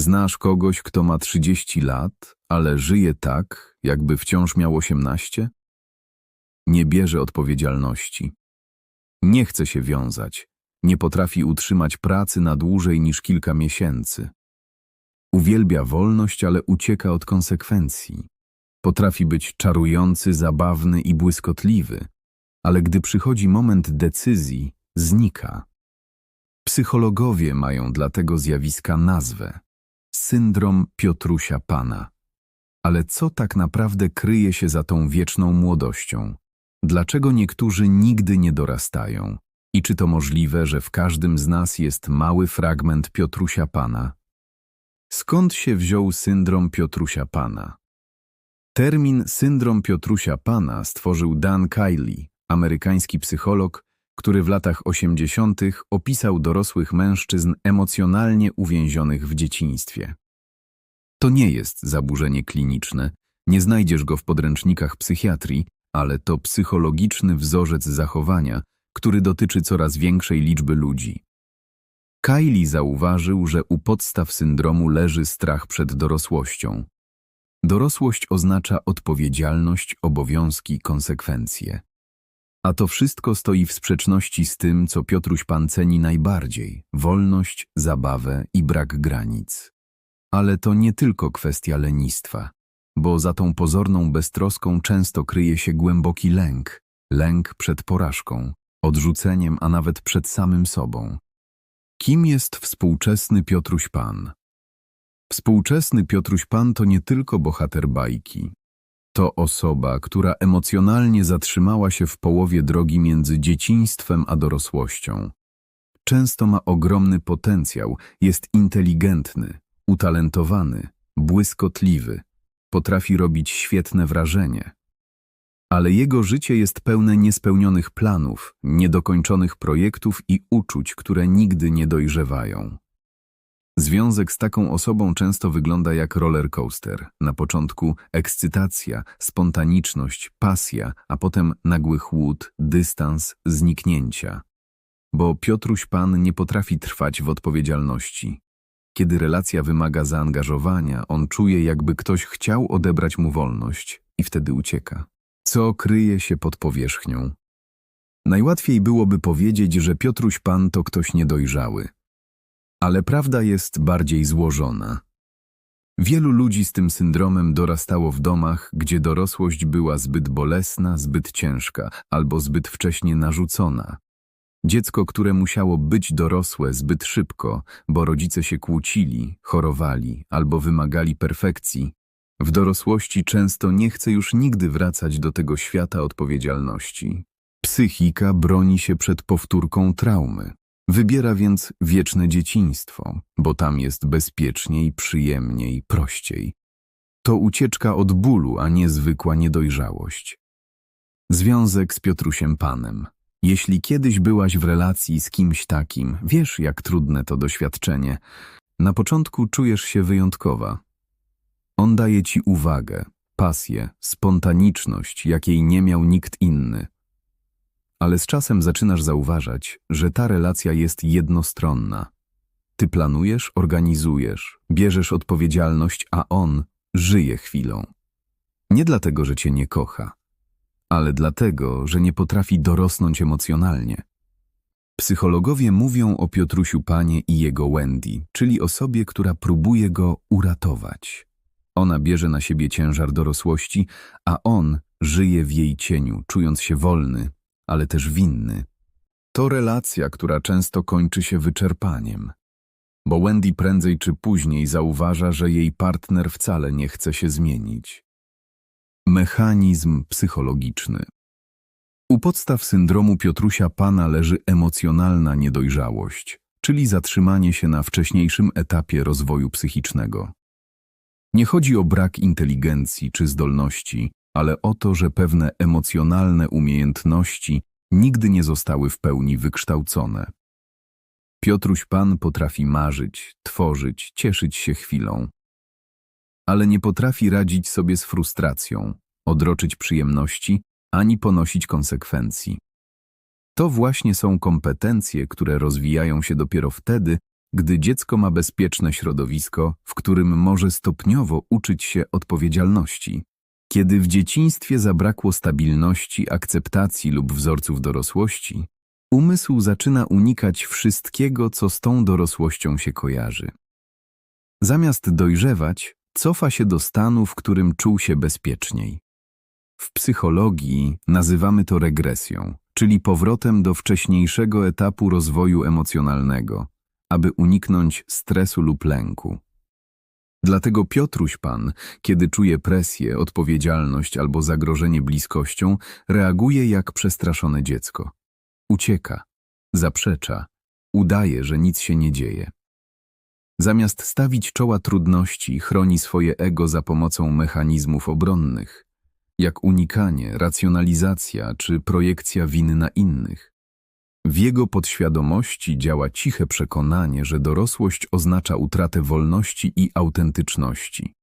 Znasz kogoś, kto ma 30 lat, ale żyje tak, jakby wciąż miał 18? Nie bierze odpowiedzialności. Nie chce się wiązać. Nie potrafi utrzymać pracy na dłużej niż kilka miesięcy. Uwielbia wolność, ale ucieka od konsekwencji. Potrafi być czarujący, zabawny i błyskotliwy, ale gdy przychodzi moment decyzji, znika. Psychologowie mają dla tego zjawiska nazwę syndrom Piotrusia Pana. Ale co tak naprawdę kryje się za tą wieczną młodością? Dlaczego niektórzy nigdy nie dorastają? I czy to możliwe, że w każdym z nas jest mały fragment Piotrusia Pana? Skąd się wziął syndrom Piotrusia Pana? Termin syndrom Piotrusia Pana stworzył Dan Kiley, amerykański psycholog, który w latach 80. opisał dorosłych mężczyzn emocjonalnie uwięzionych w dzieciństwie. To nie jest zaburzenie kliniczne, nie znajdziesz go w podręcznikach psychiatrii, ale to psychologiczny wzorzec zachowania, który dotyczy coraz większej liczby ludzi. Kylie zauważył, że u podstaw syndromu leży strach przed dorosłością. Dorosłość oznacza odpowiedzialność, obowiązki, konsekwencje. A to wszystko stoi w sprzeczności z tym, co Piotruś Pan ceni najbardziej – wolność, zabawę i brak granic. Ale to nie tylko kwestia lenistwa, bo za tą pozorną beztroską często kryje się głęboki lęk, lęk przed porażką, odrzuceniem, a nawet przed samym sobą. Kim jest współczesny Piotruś Pan? Współczesny Piotruś Pan to nie tylko bohater bajki. To osoba, która emocjonalnie zatrzymała się w połowie drogi między dzieciństwem a dorosłością. Często ma ogromny potencjał, jest inteligentny, utalentowany, błyskotliwy, potrafi robić świetne wrażenie. Ale jego życie jest pełne niespełnionych planów, niedokończonych projektów i uczuć, które nigdy nie dojrzewają. Związek z taką osobą często wygląda jak roller coaster. Na początku ekscytacja, spontaniczność, pasja, a potem nagły chłód, dystans, zniknięcia. Bo Piotruś Pan nie potrafi trwać w odpowiedzialności. Kiedy relacja wymaga zaangażowania, on czuje, jakby ktoś chciał odebrać mu wolność i wtedy ucieka. Co kryje się pod powierzchnią? Najłatwiej byłoby powiedzieć, że Piotruś Pan to ktoś niedojrzały. Ale prawda jest bardziej złożona. Wielu ludzi z tym syndromem dorastało w domach, gdzie dorosłość była zbyt bolesna, zbyt ciężka albo zbyt wcześnie narzucona. Dziecko, które musiało być dorosłe zbyt szybko, bo rodzice się kłócili, chorowali albo wymagali perfekcji, w dorosłości często nie chce już nigdy wracać do tego świata odpowiedzialności. Psychika broni się przed powtórką traumy. Wybiera więc wieczne dzieciństwo, bo tam jest bezpieczniej, przyjemniej, prościej. To ucieczka od bólu, a nie zwykła niedojrzałość. Związek z Piotrusiem Panem. Jeśli kiedyś byłaś w relacji z kimś takim, wiesz, jak trudne to doświadczenie. Na początku czujesz się wyjątkowa. On daje ci uwagę, pasję, spontaniczność, jakiej nie miał nikt inny. Ale z czasem zaczynasz zauważać, że ta relacja jest jednostronna. Ty planujesz, organizujesz, bierzesz odpowiedzialność, a on żyje chwilą. Nie dlatego, że cię nie kocha, ale dlatego, że nie potrafi dorosnąć emocjonalnie. Psychologowie mówią o Piotrusiu Panie i jego Wendy, czyli osobie, która próbuje go uratować. Ona bierze na siebie ciężar dorosłości, a on żyje w jej cieniu, czując się wolny, ale też winny. To relacja, która często kończy się wyczerpaniem. Bo Wendy prędzej czy później zauważa, że jej partner wcale nie chce się zmienić. Mechanizm psychologiczny. U podstaw syndromu Piotrusia Pana leży emocjonalna niedojrzałość, czyli zatrzymanie się na wcześniejszym etapie rozwoju psychicznego. Nie chodzi o brak inteligencji czy zdolności, ale o to, że pewne emocjonalne umiejętności nigdy nie zostały w pełni wykształcone. Piotruś Pan potrafi marzyć, tworzyć, cieszyć się chwilą, ale nie potrafi radzić sobie z frustracją, odroczyć przyjemności ani ponosić konsekwencji. To właśnie są kompetencje, które rozwijają się dopiero wtedy, gdy dziecko ma bezpieczne środowisko, w którym może stopniowo uczyć się odpowiedzialności. Kiedy w dzieciństwie zabrakło stabilności, akceptacji lub wzorców dorosłości, umysł zaczyna unikać wszystkiego, co z tą dorosłością się kojarzy. Zamiast dojrzewać, cofa się do stanu, w którym czuł się bezpieczniej. W psychologii nazywamy to regresją, czyli powrotem do wcześniejszego etapu rozwoju emocjonalnego, aby uniknąć stresu lub lęku. Dlatego Piotruś Pan, kiedy czuje presję, odpowiedzialność albo zagrożenie bliskością, reaguje jak przestraszone dziecko. Ucieka, zaprzecza, udaje, że nic się nie dzieje. Zamiast stawić czoła trudności, chroni swoje ego za pomocą mechanizmów obronnych, jak unikanie, racjonalizacja czy projekcja winy na innych. W jego podświadomości działa ciche przekonanie, że dorosłość oznacza utratę wolności i autentyczności.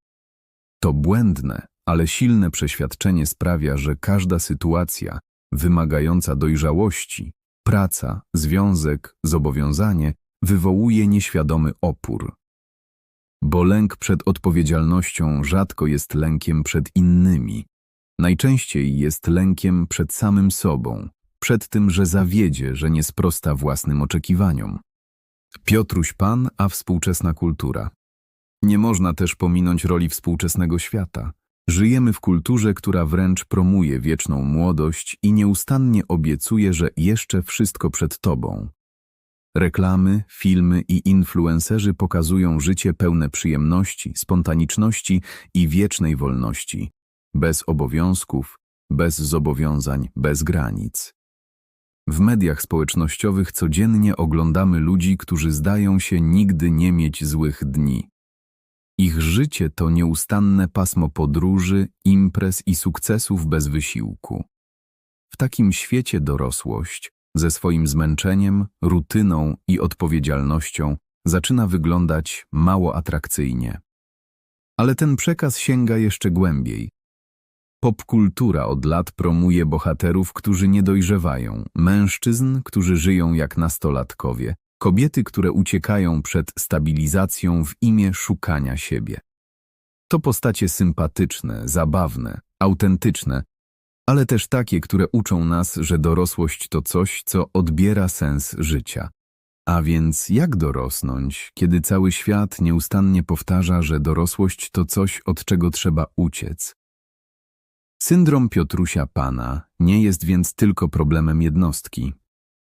To błędne, ale silne przeświadczenie sprawia, że każda sytuacja wymagająca dojrzałości, praca, związek, zobowiązanie wywołuje nieświadomy opór. Bo lęk przed odpowiedzialnością rzadko jest lękiem przed innymi. Najczęściej jest lękiem przed samym sobą, przed tym, że zawiedzie, że nie sprosta własnym oczekiwaniom. Piotruś Pan, a współczesna kultura. Nie można też pominąć roli współczesnego świata. Żyjemy w kulturze, która wręcz promuje wieczną młodość i nieustannie obiecuje, że jeszcze wszystko przed tobą. Reklamy, filmy i influencerzy pokazują życie pełne przyjemności, spontaniczności i wiecznej wolności, bez obowiązków, bez zobowiązań, bez granic. W mediach społecznościowych codziennie oglądamy ludzi, którzy zdają się nigdy nie mieć złych dni. Ich życie to nieustanne pasmo podróży, imprez i sukcesów bez wysiłku. W takim świecie dorosłość, ze swoim zmęczeniem, rutyną i odpowiedzialnością, zaczyna wyglądać mało atrakcyjnie. Ale ten przekaz sięga jeszcze głębiej. Popkultura od lat promuje bohaterów, którzy nie dojrzewają, mężczyzn, którzy żyją jak nastolatkowie, kobiety, które uciekają przed stabilizacją w imię szukania siebie. To postacie sympatyczne, zabawne, autentyczne, ale też takie, które uczą nas, że dorosłość to coś, co odbiera sens życia. A więc jak dorosnąć, kiedy cały świat nieustannie powtarza, że dorosłość to coś, od czego trzeba uciec? Syndrom Piotrusia Pana nie jest więc tylko problemem jednostki.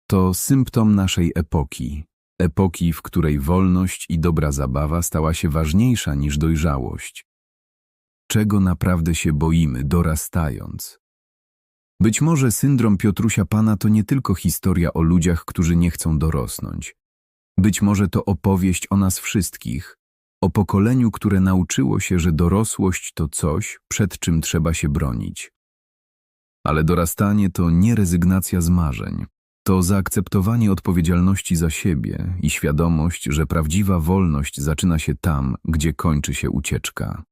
To symptom naszej epoki, epoki, w której wolność i dobra zabawa stała się ważniejsza niż dojrzałość. Czego naprawdę się boimy, dorastając? Być może syndrom Piotrusia Pana to nie tylko historia o ludziach, którzy nie chcą dorosnąć. Być może to opowieść o nas wszystkich, o pokoleniu, które nauczyło się, że dorosłość to coś, przed czym trzeba się bronić. Ale dorastanie to nie rezygnacja z marzeń. To zaakceptowanie odpowiedzialności za siebie i świadomość, że prawdziwa wolność zaczyna się tam, gdzie kończy się ucieczka.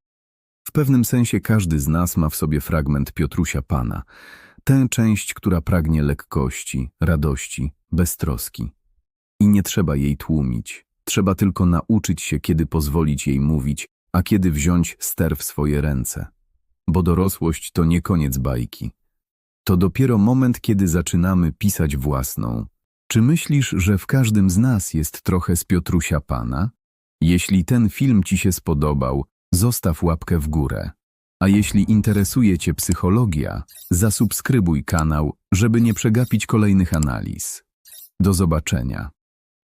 W pewnym sensie każdy z nas ma w sobie fragment Piotrusia Pana, tę część, która pragnie lekkości, radości, beztroski. I nie trzeba jej tłumić. Trzeba tylko nauczyć się, kiedy pozwolić jej mówić, a kiedy wziąć ster w swoje ręce. Bo dorosłość to nie koniec bajki. To dopiero moment, kiedy zaczynamy pisać własną. Czy myślisz, że w każdym z nas jest trochę z Piotrusia Pana? Jeśli ten film Ci się spodobał, zostaw łapkę w górę. A jeśli interesuje Cię psychologia, zasubskrybuj kanał, żeby nie przegapić kolejnych analiz. Do zobaczenia.